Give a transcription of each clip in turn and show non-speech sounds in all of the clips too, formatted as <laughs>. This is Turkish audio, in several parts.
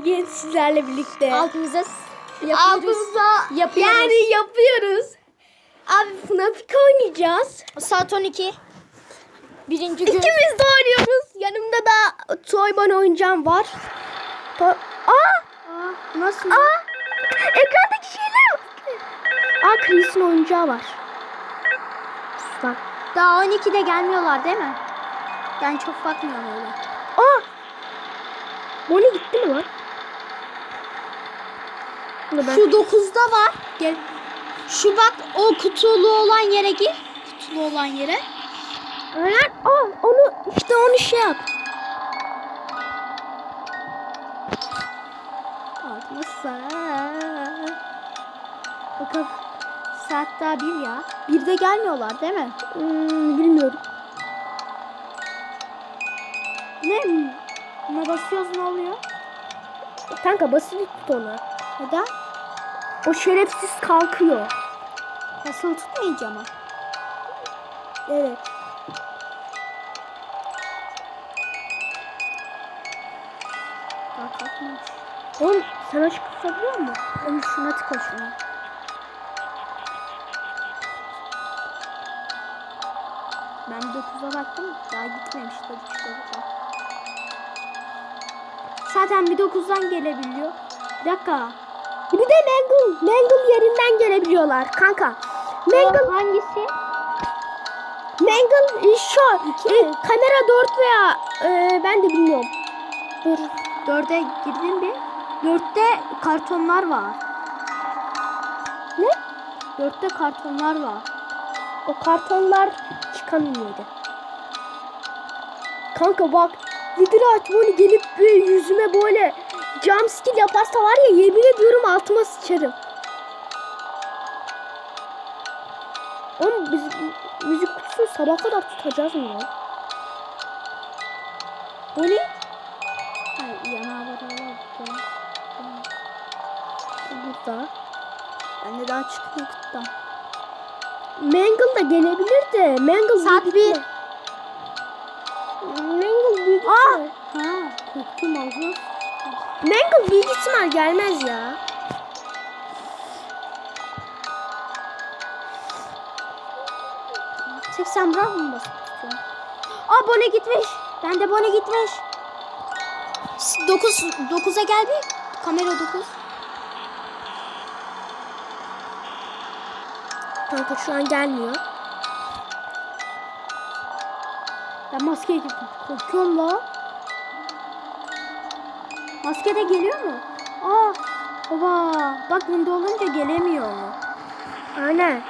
Bugün sizlerle birlikte Altımıza yapıyoruz. altımıza Yapıyoruz. yani yapıyoruz. Abi FNAF oynayacağız. Saat 12. Birinci gün. İkimiz de oynuyoruz. Yanımda da Toyban oyuncağım var. To Aa! Aa, nasıl? Aa! Ekrandaki şeyler bak. Aa Chris'in oyuncağı var. Lan. Daha 12'de gelmiyorlar değil mi? Ben çok bakmıyorum öyle. Aa! Bonnie gitti mi lan? Ben- Şu 9'da var. Gel. Şu bak o kutulu olan yere gir. Kutulu olan yere. Aynen. Aa onu işte onu şey yap. Altıma saat. Bakalım. Saat daha bir ya. Birde gelmiyorlar değil mi? Hmm, bilmiyorum. Ne? Buna basıyoruz ne oluyor? Kanka basit tut onu. Neden? O şerefsiz kalkıyor. Basılı tutmayacağım ama. Evet. Daha kalkmamış. Oğlum sen açık tutabiliyor musun? Onu şuna tıka şuna. Ben 9'a baktım. Daha gitmemiş. Zaten bir 9'dan gelebiliyor. Bir dakika. Bir de Mangle. Mangle yerinden gelebiliyorlar kanka. Mangle, hangisi? Mangle e, şu. E, kamera 4 veya e, ben de bilmiyorum. Dur. 4'e girdin bir. 4'te kartonlar var. Ne? 4'te kartonlar var. O kartonlar çıkamıyordu. Kanka bak. Vidir açmanı gelip bir yüzüme böyle jump skill yaparsa var ya yemin ediyorum altıma sıçarım. Oğlum biz müzik kutusunu sabah kadar tutacağız mı ya? O ne? Var burada. Ben de daha çıkmıyor kutudan. Mangle da gelebilir de. Mangle Saat bir. Mangle büyük Aa! Ha, korktum Allah. Mangle büyük ihtimal gelmez ya. Tek sen bırak mı basıp tutuyorsun? Aa Bone gitmiş. Ben de Bone gitmiş. 9 9'a gel bir. Kamera 9. Kanka şu an gelmiyor. Ben maskeye girdim. Korkuyorum la. Maske de geliyor mu? Aa baba bak bunda olunca gelemiyor. Aynen.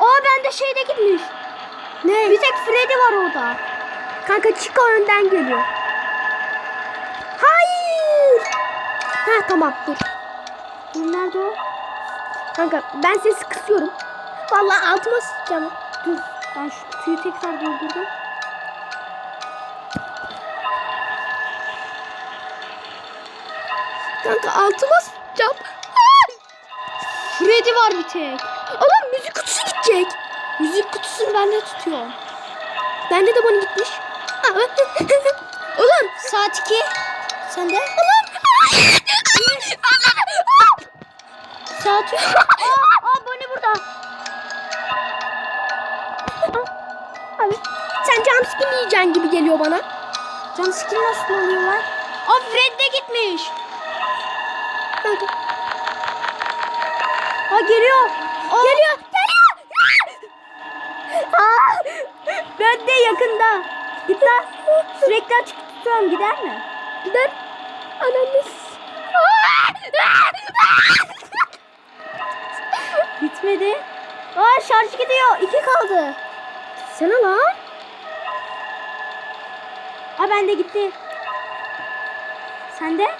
Aa bende şeyde gitmiş. Ne? Bir tek Freddy var orada. Kanka Chico önden geliyor. Hayır. Ha tamam dur. Dur nerede o? Kanka ben sesi kısıyorum. Vallahi altıma sıçacağım. Dur ben şu kutuyu tekrar doldurdum. Kanka altıma sıçacağım. Freddy var bir tek. Oğlum müzik kutusu gidecek. Müzik kutusunu ben de tutuyorum. Bende de bana gitmiş. Oğlum. <laughs> Saat 2. Sen de? Saat 3. <laughs> aa, Bonnie burada. Abi sen jumpscare yiyeceksin gibi geliyor bana. Cam skin nasıl alıyorlar? Aa Fred de gitmiş. Kanka. Aa geliyor. Aa, Geliyor. Geliyor. Aa, ben de yakında. Git lan. Sürekli açık tutuyorum gider mi? Gider. Ananı s- Gitmedi. Aa şarj gidiyor. İki kaldı. Sana lan. Aa bende gitti. Sende?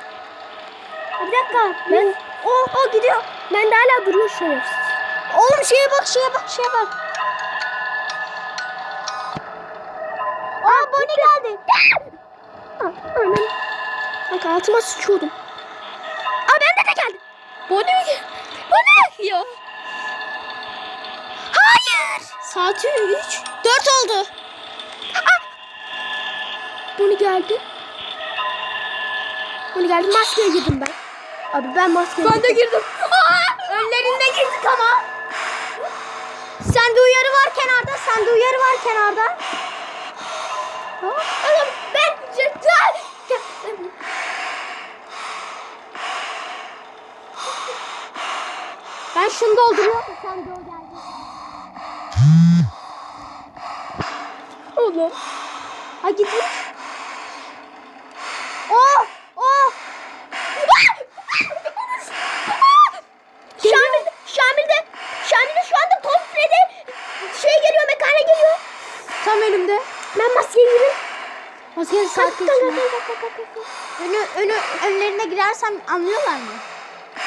Aa, dakika. Ben, Oh, oh gidiyor. ben de hala duruyor şerefsiz. Oğlum şeye bak, şeye bak, şeye bak. Aa Bonnie geldi. Anam. Kanka altıma sıçıyordum. Aa bende de geldi. Bonnie mi? Bonnie. Ya. Hayır. Saati 3. 4 oldu. Bonnie geldi. Bonnie geldi. Maskeye girdim ben. Abi ben maskeye Ben de girdim. Aa, <laughs> önlerinde girdik ama. Sende uyarı var kenarda. Sende uyarı var kenarda. Oğlum ben. Ben şunu dolduruyorum. Sen de o geldi. Oğlum. Ha gitmiş. Oh! Oh! Şamil, Şamil de, Şamil de şu anda Tom Fred'e şey geliyor, mekana geliyor. Tam önümde. Ben maskeye girdim. Kalk, kalk, kalk. Önü, önü, önlerine girersem anlıyorlar mı?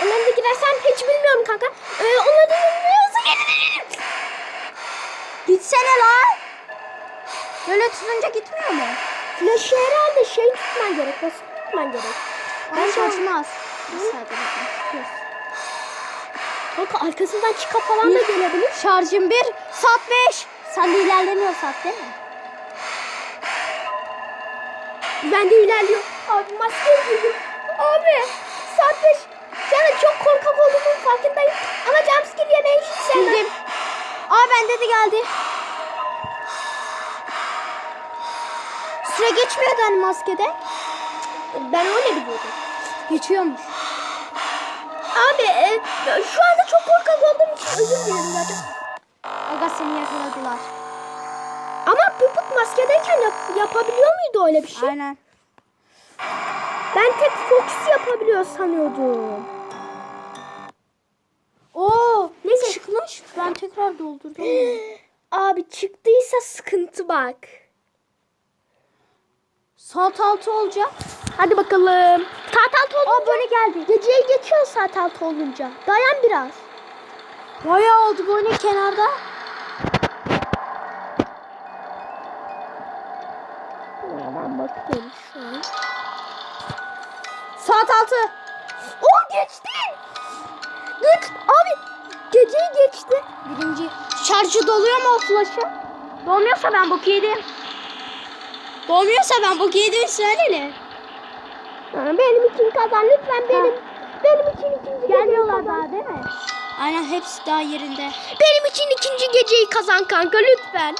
Önlerine girersem hiç bilmiyorum kanka. Ee, onlar da hızlı gelirim. Gitsene lan. Böyle tutunca gitmiyor mu? Flash'ı herhalde şey tutman gerek, basıp tutman gerek. Ben şaşmaz. Bir. Kanka arkasından çıka falan da gelebilir. Şarjım 1, saat 5. Sen de ilerlemiyor saat değil mi? Ben de ilerliyor. Abi maskeye girdim. Abi saat 5. Yani çok korkak olduğumun farkındayım. Ama jumpscare yemeyi hiç sevmem. Aa bende de geldi. Süre geçmiyordu hani maskede. Ben öyle biliyordum. Geçiyormuş. Abi e, şu anda çok korkak olduğum için özür dilerim zaten. Aga seni yakaladılar. Ama Puput maskedeyken yap- yapabiliyor muydu öyle bir şey? Aynen. Ben tek Fox yapabiliyor sanıyordum. Oo, Neyse. çıkmış. Ben tekrar doldurdum. <gasps> Abi çıktıysa sıkıntı bak. saat 6 olacak. Hadi bakalım. Saat altı olunca. Aa böyle geldi. Geceyi geçiyor saat altı olunca. Dayan biraz. Bayağı oldu ne kenarda? Ben bakıyorum şu an. Saat 6. O geçti. Geç. Abi geceyi geçti. Birinci. Şarjı doluyor mu o flash'ı? Dolmuyorsa ben bok yedim. Dolmuyorsa ben bok yedim söylene. Ha, Benim için kazan lütfen benim. Benim için ikinci Gelmiyorlar daha değil mi? Aynen hepsi daha yerinde. Benim için ikinci geceyi kazan kanka lütfen.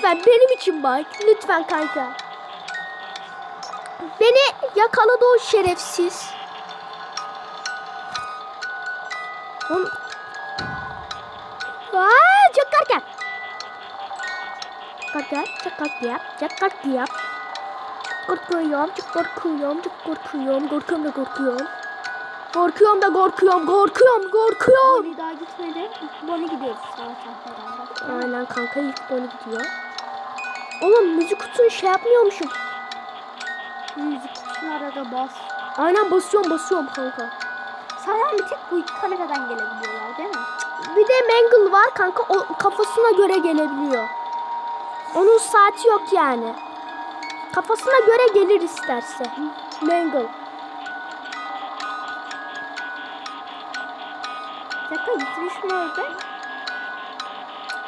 Lütfen benim için bak. Lütfen kanka. Beni yakaladı o şerefsiz. Aa, çok korkak. Korkak, çok korkak, çok. Çok korkuyorum, çok korkuyorum, çok korkuyorum, korkuyorum da korkuyorum. Korkuyorum da korkuyorum, korkuyorum, korkuyorum. Bonnie daha gitmedi. Bonnie gidiyoruz saat 6'dan. Aynen kanka ilk Bonnie gidiyor. Oğlum müzik kutusunu şey yapmıyormuşum. Müzik kutusunu arada bas. Aynen basıyorum basıyorum kanka. Sana bir tek bu iki kameradan gelebiliyorlar değil mi? Bir de Mangle var kanka o kafasına göre gelebiliyor. Onun saati yok yani. Kafasına göre gelir isterse. Mangle. Dakika gitmiş mi orada?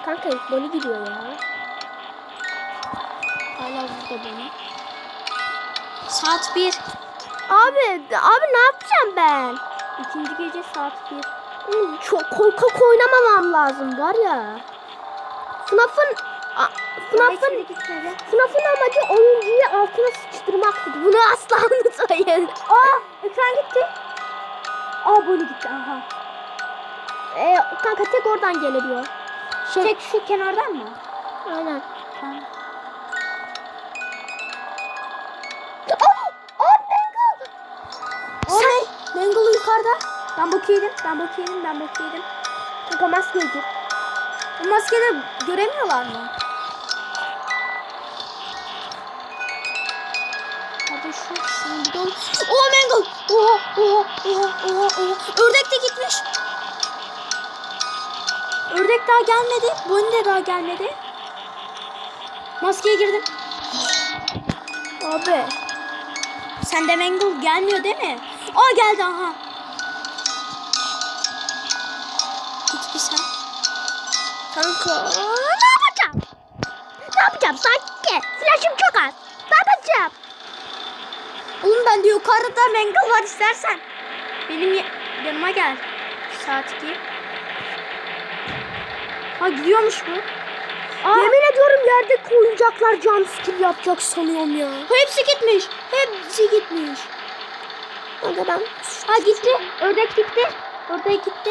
Kanka Bonnie gidiyor ya. Hala burada Bonnie. Saat 1. Abi abi ne yapacağım ben? İkinci gece saat 1. Oğlum, Çok korkak oynamamam lazım var ya. FNAF'ın FNAF'ın. FNAF'ın amacı oyuncuyu altına sıçtırmaktır. Bunu asla <laughs> unutmayın. Aa ekran gitti. Aa Bonnie gitti aha. Ee, kanka tek oradan gelebiliyor. Şey, Tek şu kenardan mı? aynen. Tamam. Yukarıda. Ben bok yedim. Ben bok yedim. Ben bok yedim. Kanka maskeye gir. Bu maskede göremiyorlar mı? Hadi şu şunu bir dol. Oha Mangle. Oha oha oha oha. Ördek de gitmiş. Ördek daha gelmedi. Bonnie de daha gelmedi. Maskeye girdim. Abi. Sen de Mangle gelmiyor değil mi? Aa geldi aha. Bir sen. Kanka ne yapacağım? Ne yapacağım sanki? Flash'ım çok az. Ne yapacağım? Oğlum bende yukarıda mangal var istersen. Benim ya- yanıma gel. Saat 2. Ha gidiyormuş bu. Aa, Yemin ediyorum yerdeki oyuncaklar jumpscare yapacak sanıyorum ya. hepsi gitmiş. Hepsi gitmiş. Kanka ben Ha gitti. Ördek gitti. Ördek gitti.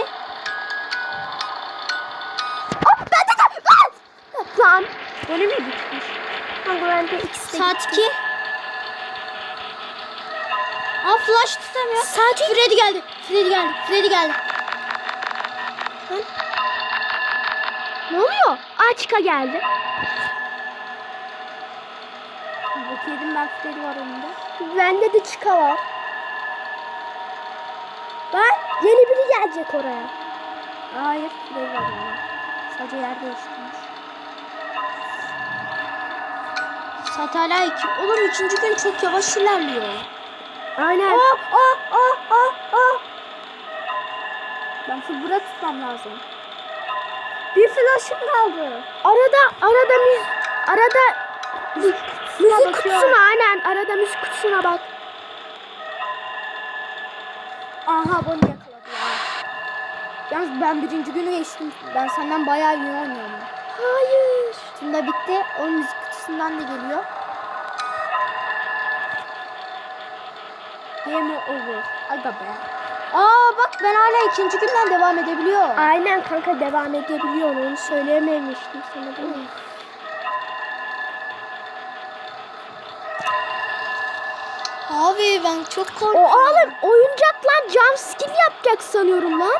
Böyle mi gitmiş? Kanka bende ikisi de Saat 2. Aa flash tutamıyor. Saat Freddy geldi. Freddy geldi. Freddy geldi. Ne oluyor? Açka geldi. Bak yedim ben Freddy var önünde. Bende de çıka var. Bak yeni biri gelecek oraya. Hayır Freddy var önünde. Sadece yer değiştirmiş. Saat hala 2. Oğlum üçüncü gün çok yavaş ilerliyor. Aynen. Aa, aa, aa, aa, aa. Ben full bura tutmam lazım. Bir flash'ım kaldı. Arada arada müz arada müzik bakıyorum. kutusuna aynen arada müzik kutusuna bak. Aha bunu yakaladı ya. Yalnız ben birinci günü geçtim. Ben senden bayağı iyi oynuyorum. Hayır. Şimdi bitti. O müzik kutusundan da geliyor. Game over. Aga be. Aa bak ben hala ikinci günden devam edebiliyor. Aynen kanka devam edebiliyor onu söyleyememiştim sana değil mi? Abi ben çok O korkuyorum. oğlum oyuncaklar jumpscare yapacak sanıyorum lan.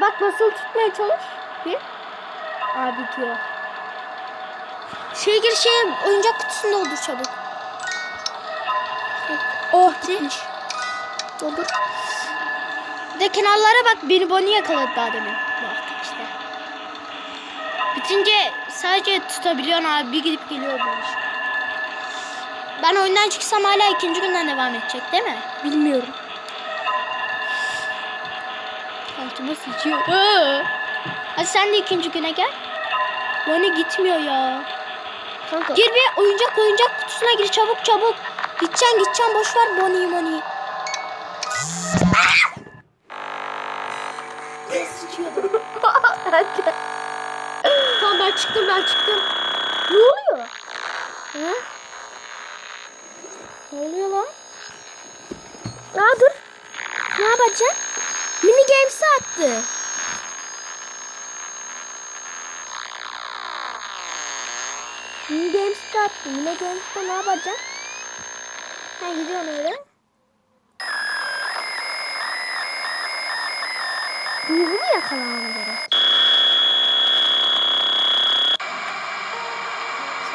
Bak nasıl tutmaya çalış. Bir. Abi diyor. Şey gir şey oyuncak kutusunda olur çabuk. Oh Gitmiş. Olur. Bir de kenarlara bak beni Bonnie yakaladı daha demin. Bak işte. Bitince sadece tutabiliyorsun abi bir gidip geliyor bu iş. Ben oyundan çıksam hala ikinci günden devam edecek değil mi? Bilmiyorum. Altıma sıçıyor. Hadi sen de ikinci güne gel. Bonnie gitmiyor ya. Kanka. Gir bir oyuncak oyuncak kutusuna gir çabuk çabuk. Gideceksin gideceksin boş ver Bonnie'yi Bonnie'yi. tamam ben çıktım ben çıktım. Ne oluyor? Ha? Ne oluyor lan? Aa dur. Ne yapacaksın? Mini games attı. Mini games attı. Mini games'te ne yapacaksın? Ha gidiyorsun öyle. Ruhu mu yakalamana gerek?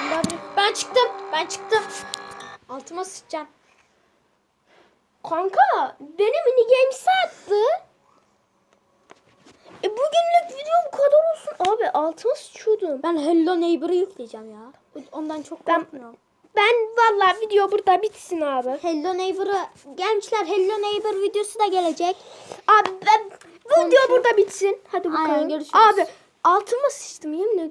Bir... Ben çıktım. Ben çıktım. Altıma sıçacağım. Kanka beni mini games attı. E bugünlük video bu kadar olsun. Abi altıma sıçıyordum. Ben Hello Neighbor'ı yükleyeceğim ya. Ondan çok Ben- korkmuyorum. Ben vallahi video burada bitsin abi. Hello Neighbor'ı gençler Hello Neighbor videosu da gelecek. Abi ben video burada bitsin. Hadi bakalım. Aynen, görüşürüz. Abi altıma sıçtım yemin ediyorum.